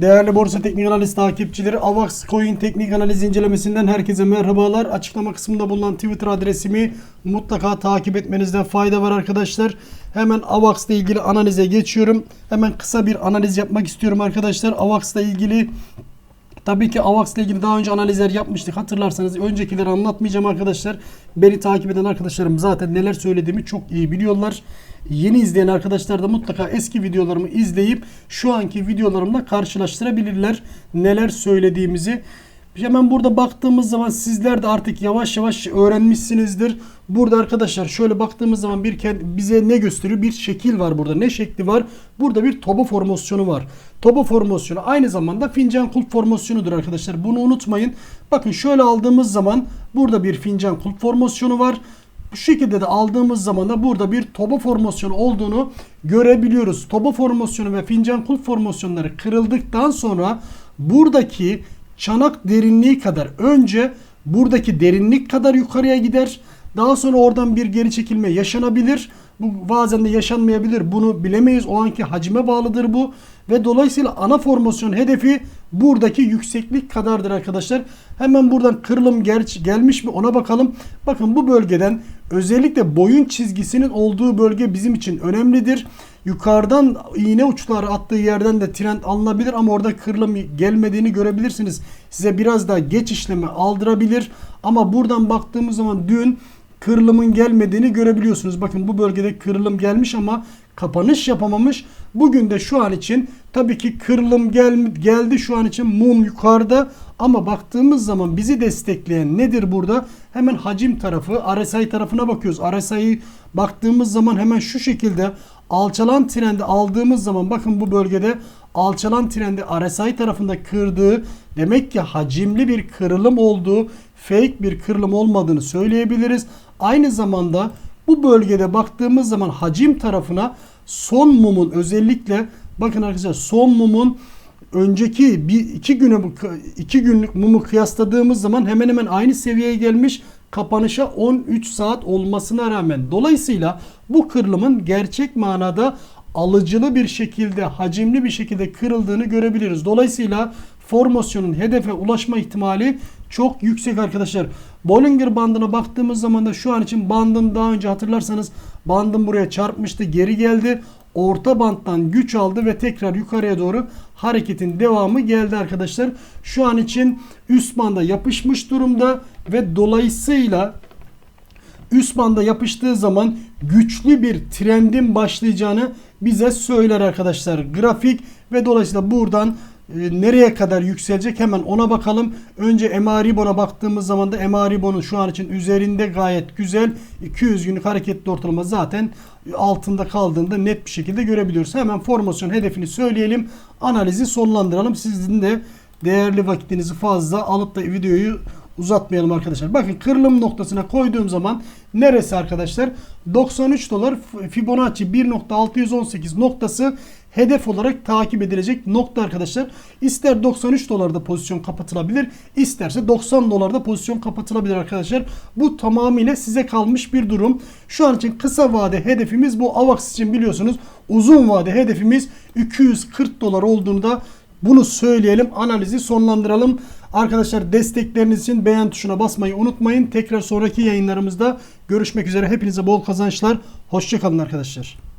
Değerli Borsa Teknik Analiz takipçileri Avax Coin Teknik Analiz incelemesinden herkese merhabalar. Açıklama kısmında bulunan Twitter adresimi mutlaka takip etmenizde fayda var arkadaşlar. Hemen Avax ile ilgili analize geçiyorum. Hemen kısa bir analiz yapmak istiyorum arkadaşlar. Avax ile ilgili Tabii ki AVAX ile ilgili daha önce analizler yapmıştık. Hatırlarsanız öncekileri anlatmayacağım arkadaşlar. Beni takip eden arkadaşlarım zaten neler söylediğimi çok iyi biliyorlar. Yeni izleyen arkadaşlar da mutlaka eski videolarımı izleyip şu anki videolarımla karşılaştırabilirler. Neler söylediğimizi. Hemen burada baktığımız zaman sizler de artık yavaş yavaş öğrenmişsinizdir. Burada arkadaşlar şöyle baktığımız zaman bir bize ne gösteriyor? Bir şekil var burada. Ne şekli var? Burada bir toba formasyonu var. Toba formasyonu aynı zamanda fincan kulp formasyonudur arkadaşlar. Bunu unutmayın. Bakın şöyle aldığımız zaman burada bir fincan kulp formasyonu var. Bu şekilde de aldığımız zaman da burada bir toba formasyonu olduğunu görebiliyoruz. Toba formasyonu ve fincan kulp formasyonları kırıldıktan sonra buradaki çanak derinliği kadar önce buradaki derinlik kadar yukarıya gider. Daha sonra oradan bir geri çekilme yaşanabilir. Bu bazen de yaşanmayabilir. Bunu bilemeyiz. O anki hacime bağlıdır bu. Ve dolayısıyla ana formasyon hedefi buradaki yükseklik kadardır arkadaşlar. Hemen buradan kırılım gel gelmiş mi ona bakalım. Bakın bu bölgeden özellikle boyun çizgisinin olduğu bölge bizim için önemlidir. Yukarıdan iğne uçları attığı yerden de trend alınabilir ama orada kırılım gelmediğini görebilirsiniz. Size biraz daha geç işlemi aldırabilir. Ama buradan baktığımız zaman dün kırılımın gelmediğini görebiliyorsunuz. Bakın bu bölgede kırılım gelmiş ama kapanış yapamamış. Bugün de şu an için tabii ki kırılım gel, geldi şu an için mum yukarıda ama baktığımız zaman bizi destekleyen nedir burada? Hemen hacim tarafı RSI tarafına bakıyoruz. RSI'yi baktığımız zaman hemen şu şekilde alçalan trendi aldığımız zaman bakın bu bölgede alçalan trendi RSI tarafında kırdığı demek ki hacimli bir kırılım olduğu fake bir kırılım olmadığını söyleyebiliriz. Aynı zamanda bu bölgede baktığımız zaman hacim tarafına son mumun özellikle bakın arkadaşlar son mumun önceki bir iki güne iki günlük mumu kıyasladığımız zaman hemen hemen aynı seviyeye gelmiş kapanışa 13 saat olmasına rağmen dolayısıyla bu kırılımın gerçek manada alıcılı bir şekilde hacimli bir şekilde kırıldığını görebiliriz. Dolayısıyla formasyonun hedefe ulaşma ihtimali çok yüksek arkadaşlar. Bollinger bandına baktığımız zaman da şu an için bandın daha önce hatırlarsanız bandın buraya çarpmıştı geri geldi. Orta banttan güç aldı ve tekrar yukarıya doğru hareketin devamı geldi arkadaşlar. Şu an için üst banda yapışmış durumda ve dolayısıyla üst banda yapıştığı zaman güçlü bir trendin başlayacağını bize söyler arkadaşlar. Grafik ve dolayısıyla buradan e, nereye kadar yükselecek hemen ona bakalım. Önce MA Ribon'a baktığımız zaman da MA Ribon'un şu an için üzerinde gayet güzel 200 günlük hareketli ortalama zaten altında kaldığında net bir şekilde görebiliyoruz. Hemen formasyon hedefini söyleyelim. Analizi sonlandıralım. Sizin de değerli vakitinizi fazla alıp da videoyu uzatmayalım arkadaşlar. Bakın kırılım noktasına koyduğum zaman neresi arkadaşlar? 93 dolar Fibonacci 1.618 noktası hedef olarak takip edilecek nokta arkadaşlar. İster 93 dolarda pozisyon kapatılabilir, isterse 90 dolarda pozisyon kapatılabilir arkadaşlar. Bu tamamıyla size kalmış bir durum. Şu an için kısa vade hedefimiz bu. AVAX için biliyorsunuz uzun vade hedefimiz 240 dolar olduğunda bunu söyleyelim, analizi sonlandıralım. Arkadaşlar destekleriniz için beğen tuşuna basmayı unutmayın. Tekrar sonraki yayınlarımızda görüşmek üzere. Hepinize bol kazançlar. Hoşçakalın arkadaşlar.